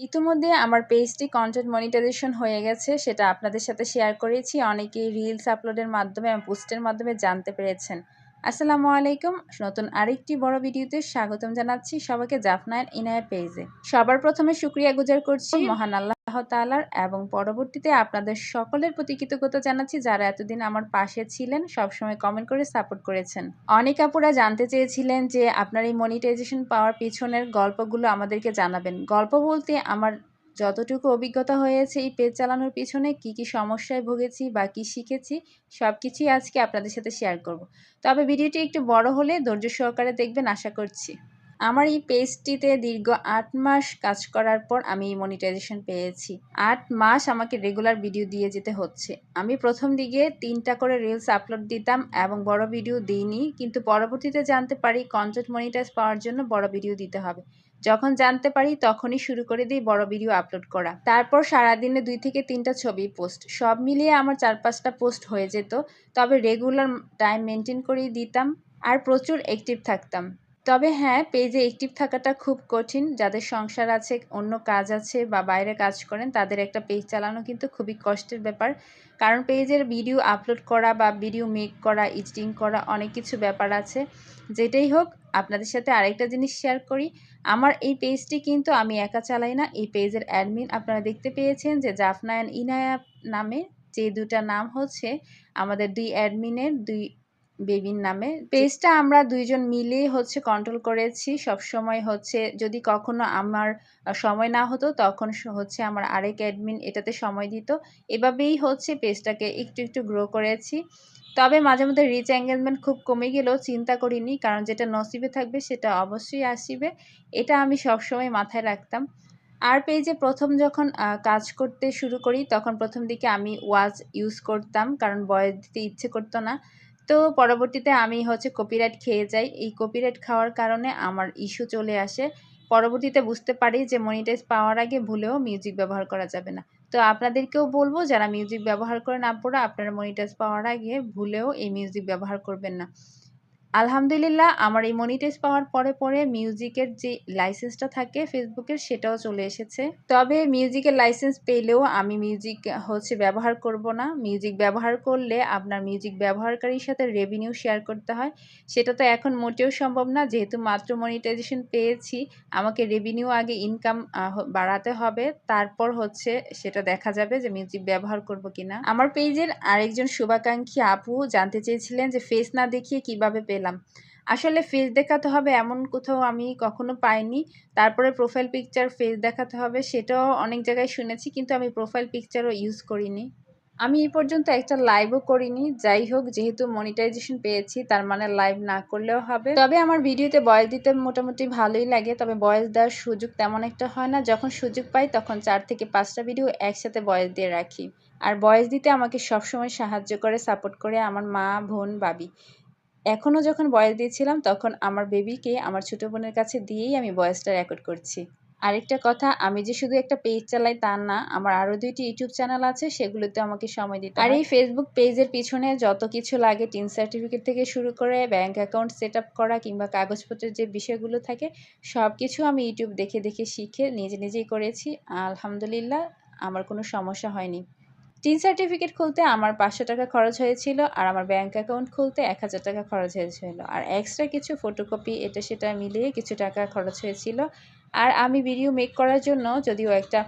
ইতিমধ্যে আমার পেজটি কন্টেন্ট মনিটাইজেশন হয়ে গেছে সেটা আপনাদের সাথে শেয়ার করেছি। অনেকেই রিলস আপলোডের মাধ্যমে এবং পোস্টের মাধ্যমে জানতে পেরেছেন। আসসালামু আলাইকুম নতুন আরেকটি বড় ভিডিওতে স্বাগতম জানাচ্ছি সবাইকে জাফনায়ের ইনায়া পেজে। সবার প্রথমে শুক্রিয়া গুজার করছি। মহান আল্লাহ তালার এবং পরবর্তীতে আপনাদের সকলের প্রতি কৃতজ্ঞতা জানাচ্ছি যারা এতদিন আমার পাশে ছিলেন, সবসময় কমেন্ট করে সাপোর্ট করেছেন। অনেক আপুরা জানতে চেয়েছিলেন যে আপনার এই মনিটাইজেশন পাওয়ার পিছনের গল্পগুলো আমাদেরকে জানাবেন। গল্প বলতে আমার যতটুকু অভিজ্ঞতা হয়েছে এই পেজ চালানোর পিছনে কি কি সমস্যায় ভুগেছি বা কি শিখেছি সব কিছুই আজকে আপনাদের সাথে শেয়ার করব। তবে ভিডিওটি একটু বড় হলে ধৈর্য সহকারে দেখবেন, আশা করছি। আমার এই পেজটিতে দীর্ঘ আট মাস কাজ করার পর আমি এই মনিটাইজেশন পেয়েছি। আট মাস আমাকে রেগুলার ভিডিও দিয়ে যেতে হচ্ছে। আমি প্রথম দিকে তিনটা করে রিলস আপলোড দিতাম এবং বড় ভিডিও দিইনি, কিন্তু পরবর্তীতে জানতে পারি কন্টেন্ট মনিটাইজ পাওয়ার জন্য বড় ভিডিও দিতে হবে। যখন জানতে পারি তখনই শুরু করে দিই বড় ভিডিও আপলোড করা। তারপর সারাদিনে দুই থেকে তিনটা ছবি পোস্ট সব মিলিয়ে আমার চার পাঁচটা পোস্ট হয়ে যেত, তবে রেগুলার টাইম মেনটেন করেই দিতাম। আর প্রচুর অ্যাক্টিভ থাকতাম। তবে হ্যাঁ পেজে অ্যাক্টিভ থাকাটা খুব কঠিন। যাদের সংসার আছে, অন্য কাজ আছে বা বাইরে কাজ করেন, তাদের একটা পেজ চালানো কিন্তু খুবই কষ্টের ব্যাপার। কারণ পেজের ভিডিও আপলোড করা বা ভিডিও মেক করা এডিটিং করা অনেক কিছু ব্যাপার আছে। যেটাই হোক, আপনাদের সাথে আরেকটা জিনিস শেয়ার করি। আমার এই পেজটি কিন্তু আমি একা চালাই না। এই পেজের অ্যাডমিন আপনারা দেখতে পেয়েছেন যে জাফনায়ন ইনায়া নামে যে দুটা নাম হচ্ছে, আমাদের দুই অ্যাডমিনের দুই বেবির নামে। পেজটা আমরা দুইজন মিলে হচ্ছে কন্ট্রোল করেছি। সব সময় হচ্ছে যদি কখনো আমার সময় না হতো তখন হচ্ছে আমার আরেক অ্যাডমিন এটাতে সময় দিত। এভাবেই হচ্ছে পেজটাকে একটু একটু গ্রো করেছি। তবে মাঝে মধ্যে রিচ এঙ্গেজমেন্ট খুব কমে গেলেও চিন্তা করিনি কারণ যেটা নসিবে থাকবে সেটা অবশ্যই আসিবে। এটা আমি সবসময় মাথায় রাখতাম। আর পেজে প্রথম যখন কাজ করতে শুরু করি তখন প্রথম দিকে আমি ওয়াজ ইউজ করতাম কারণ বয়স দিতে ইচ্ছে করতো না। তো পরবর্তীতে আমি হচ্ছে কপিরাইট খেয়ে যাই। এই কপিরাইট খাওয়ার কারণে আমার ইস্যু চলে আসে। পরবর্তীতে বুঝতে পারি যে মনিটাইজ পাওয়ার আগে ভুলেও মিউজিক ব্যবহার করা যাবে না। তো আপনাদেরকেও বলব, যারা মিউজিক ব্যবহার করেন আপনারা আপনারা মনিটাইজ পাওয়ার আগে ভুলেও এই মিউজিক ব্যবহার করবেন না। আলহামদুলিল্লাহ, আমার এই মনিটাইজ পাওয়ার পরে পরে মিউজিকের যে লাইসেন্সটা থাকে ফেসবুকের সেটাও চলে এসেছে। তবে মিউজিকের লাইসেন্স পেলেও আমি মিউজিক হচ্ছে ব্যবহার করব না। মিউজিক ব্যবহার করলে আপনার মিউজিক ব্যবহারকারীর সাথে রেভিনিউ শেয়ার করতে হয়। সেটা তো এখন মোটেও সম্ভব না। যেহেতু মাত্র মনিটাইজেশন পেয়েছি, আমাকে রেভিনিউ আগে ইনকাম বাড়াতে হবে। তারপর হচ্ছে সেটা দেখা যাবে যে মিউজিক ব্যবহার করব কিনা। আমার পেজের আরেকজন শুভাকাঙ্ক্ষী আপু জানতে চেয়েছিলেন যে ফেস না দেখিয়ে কীভাবে পেলাম। পেলাম আসলে ফেস দেখাতে হবে এমন কোথাও আমি কখনো পাইনি। তারপরে প্রোফাইল পিকচার ফেস দেখাতে হবে সেটাও অনেক জায়গায় শুনেছি কিন্তু আমি প্রোফাইল পিকচারও ইউজ করিনি। আমি এই পর্যন্ত একটা লাইভও করিনি। যাই হোক, যেহেতু মনিটাইজেশন পেয়েছি, তার মানে লাইভ না করলেও হবে। তবে আমার ভিডিওতে বয়স দিতে মোটামুটি ভালোই লাগে, তবে বয়স দেওয়ার সুযোগ তেমন একটা হয় না। যখন সুযোগ পাই, তখন চার থেকে পাঁচটা ভিডিও একসাথে বয়স দিয়ে রাখি। আর বয়স দিতে আমাকে সবসময় সাহায্য করে সাপোর্ট করে আমার মা, বোন বাবি এখনও যখন বয়স দিয়েছিলাম তখন আমার বেবিকে আমার ছোটো বোনের কাছে দিয়েই আমি বয়সটা রেকর্ড করছি। আরেকটা কথা আমি যে শুধু একটা পেজ চালাই তা না আমার আরও দুইটি ইউটিউব চ্যানেল আছে সেগুলোতে আমাকে সময় দিতে আর এই ফেসবুক পেজের পিছনে যত কিছু লাগে টিন সার্টিফিকেট থেকে শুরু করে ব্যাংক অ্যাকাউন্ট সেট করা কিংবা কাগজপত্রের যে বিষয়গুলো থাকে সব কিছু আমি ইউটিউব দেখে দেখে শিখে নিজে নিজেই করেছি। আলহামদুলিল্লাহ আমার কোনো সমস্যা হয়নি। টিন সার্টিফিকেট খুলতে আমার পাঁচশো টাকা খরচ হয়েছিল আর আমার ব্যাঙ্ক অ্যাকাউন্ট খুলতে এক হাজার টাকা খরচ হয়েছিল। আর এক্সট্রা কিছু ফটোকপি এটা সেটা মিলিয়ে কিছু টাকা খরচ হয়েছিল। আর আমি ভিডিও মেক করার জন্য যদিও একটা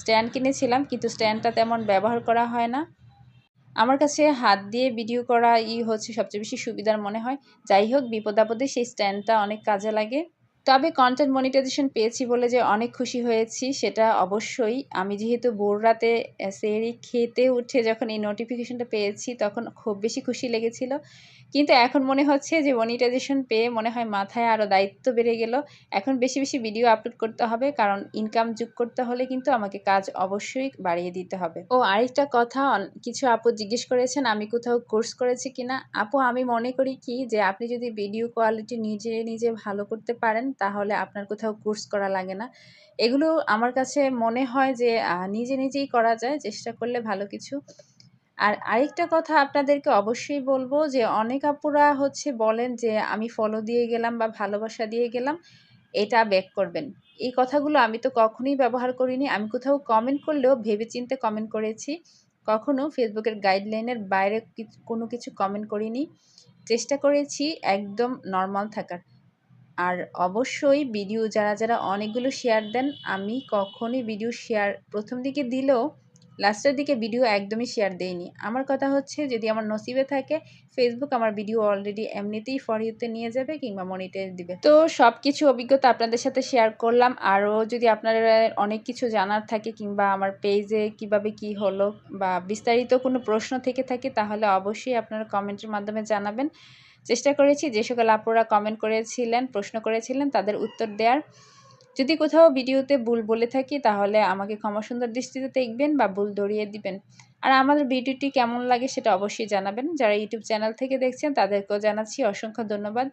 স্ট্যান্ড কিনেছিলাম, কিন্তু স্ট্যান্ডটা তেমন ব্যবহার করা হয় না। আমার কাছে হাত দিয়ে ভিডিও করা ই হচ্ছে সবচেয়ে বেশি সুবিধার মনে হয়। যাই হোক, বিপদ আপদে সেই স্ট্যান্ডটা অনেক কাজে লাগে। তবে কন্টেন্ট মনিটাইজেশন পেয়েছি বলে যে অনেক খুশি হয়েছি, সেটা অবশ্যই। আমি যেহেতু ভোর রাতে সেরি খেতে উঠে যখন এই নোটিফিকেশনটা পেয়েছি, তখন খুব বেশি খুশি লেগেছিল। কিন্তু এখন মনে হচ্ছে যে মনিটাইজেশন পেয়ে মনে হয় মাথায় আরও দায়িত্ব বেড়ে গেল। এখন বেশি বেশি ভিডিও আপলোড করতে হবে, কারণ ইনকাম যোগ করতে হলে কিন্তু আমাকে কাজ অবশ্যই বাড়িয়ে দিতে হবে। ও, আরেকটা কথা কিছু আপু জিজ্ঞেস করেছেন, আমি কোথাও কোর্স করেছি কিনা? আপু, আমি মনে করি কি যে আপনি যদি ভিডিও কোয়ালিটি নিজে নিজে ভালো করতে পারেন, তাহলে আপনার কোথাও কোর্স করা লাগে না। এগুলো আমার কাছে মনে হয় যে নিজে, নিজেই করা যায়, চেষ্টা করলে ভালো কিছু। আর আরেকটা কথা আপনাদেরকে অবশ্যই বলব যে অনেক আপুরা হচ্ছে বলেন যে, আমি ফলো দিয়ে গেলাম বা ভালোবাসা দিয়ে গেলাম, এটা ব্যাক করবেন। এই কথাগুলো আমি তো কখনোই ব্যবহার করিনি। আমি কোথাও কমেন্ট করলেও ভেবেচিন্তে কমেন্ট করেছি। কখনো ফেসবুকের গাইডলাইনের বাইরে কোনো কিছু কমেন্ট করিনি। চেষ্টা করেছি একদম নর্মাল থাকার। আর অবশ্যই ভিডিও যারা যারা অনেকগুলো শেয়ার দেন, আমি কখনই ভিডিও শেয়ার প্রথম দিকে দিলেও লাস্টের দিকে ভিডিও একদমই শেয়ার দেইনি। আমার কথা হচ্ছে, যদি আমার নসিবে থাকে ফেসবুক আমার ভিডিও অলরেডি এমনিতেই ফর ইউতে নিয়ে যাবে কিংবা মনিটাইজ দিবে। তো সব কিছু অভিজ্ঞতা আপনাদের সাথে শেয়ার করলাম। আরও যদি আপনারা অনেক কিছু জানার থাকে কিংবা আমার পেজে কীভাবে কি হলো বা বিস্তারিত কোনো প্রশ্ন থেকে থাকে, তাহলে অবশ্যই আপনারা কমেন্টের মাধ্যমে জানাবেন। চেষ্টা করেছি, যে সকল আপুরা কমেন্ট করেছিলেন, প্রশ্ন করেছিলেন, তাদের উত্তর দেওয়ার যদি কোথাও ভিডিওতে ভুল বলে থাকি, তাহলে আমাকে ক্ষমা সুন্দর দৃষ্টিতে দেখবেন বা ভুল ধরিয়ে দিবেন। আর আমাদের ভিডিওটি কেমন লাগে সেটা অবশ্যই জানাবেন। যারা ইউটিউব চ্যানেল থেকে দেখছেন, তাদেরকেও জানাচ্ছি অসংখ্য ধন্যবাদ।